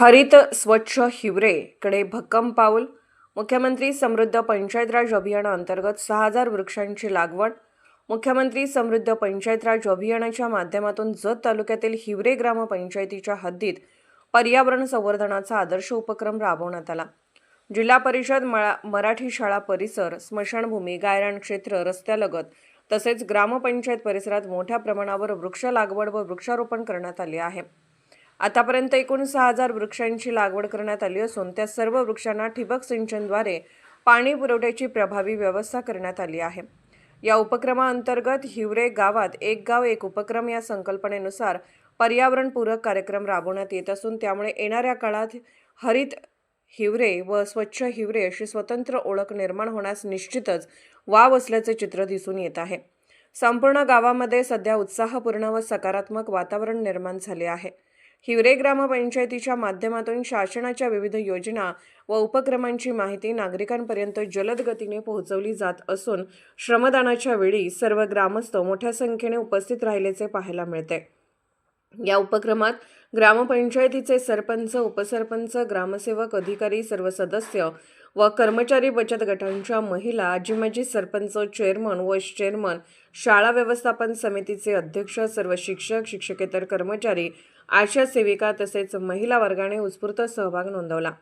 हरित स्वच्छ हिवरेकडे भक्कम पाऊल. मुख्यमंत्री समृद्ध पंचायत राज अभियानाअंतर्गत सहा हजार वृक्षांची लागवड. मुख्यमंत्री समृद्ध पंचायत राज अभियानाच्या माध्यमातून जत तालुक्यातील हिवरे ग्रामपंचायतीच्या हद्दीत पर्यावरण संवर्धनाचा आदर्श उपक्रम राबवण्यात आला. जिल्हा परिषद मळा मराठी शाळा परिसर स्मशानभूमी गायरान क्षेत्र रस्त्यालगत तसेच ग्रामपंचायत परिसरात मोठ्या प्रमाणावर वृक्ष लागवड व वृक्षारोपण करण्यात आले आहे. आतापर्यंत एकूण सहा हजार वृक्षांची लागवड करण्यात आली असून त्या सर्व वृक्षांना ठिबक सिंचनद्वारे पाणी पुरवठ्याची प्रभावी व्यवस्था करण्यात आली आहे. या उपक्रमाअंतर्गत हिवरे गावात एक गाव एक उपक्रम या संकल्पनेनुसार पर्यावरणपूरक कार्यक्रम राबवण्यात येत असून त्यामुळे येणाऱ्या काळात हरित हिवरे व स्वच्छ हिवरे अशी स्वतंत्र ओळख निर्माण होण्यास निश्चितच वाव असल्याचे चित्र दिसून येत आहे. संपूर्ण गावामध्ये सध्या उत्साहपूर्ण व सकारात्मक वातावरण निर्माण झाले आहे. हिवरे ग्रामपंचायतीच्या माध्यमातून शासनाच्या विविध योजना व उपक्रमांची माहिती नागरिकांपर्यंत जलद गतीने पोहोचवली जात असून श्रमदानाच्या वेळी सर्व ग्रामस्थ मोठ्या संख्येने उपस्थित राहिल्याचे पाहायला मिळते. या उपक्रमात ग्रामपंचायतीचे सरपंच उपसरपंच ग्रामसेवक अधिकारी सर्व सदस्य व कर्मचारी बचत गटांच्या महिला आजीमाजी सरपंच चेअरमन व चेअरमन शाळा व्यवस्थापन समितीचे अध्यक्ष सर्व शिक्षक शिक्षकेतर कर्मचारी आशा सेविका तसेच महिला वर्गाने उत्स्फूर्त सहभाग नोंदवला.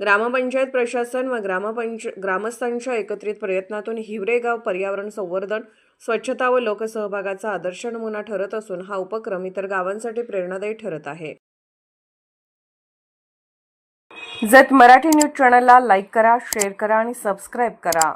ग्रामपंचायत प्रशासन व ग्रामपंच ग्रामस्थांच्या एकत्रित प्रयत्नातून हिवरेगाव पर्यावरण संवर्धन स्वच्छता व लोकसहभागाचा आदर्श नमुना ठरत असून हा उपक्रम इतर गावांसाठी प्रेरणादायी ठरत आहे. जत मराठी न्यूज चॅनलला लाईक करा शेअर करा आणि सबस्क्राईब करा.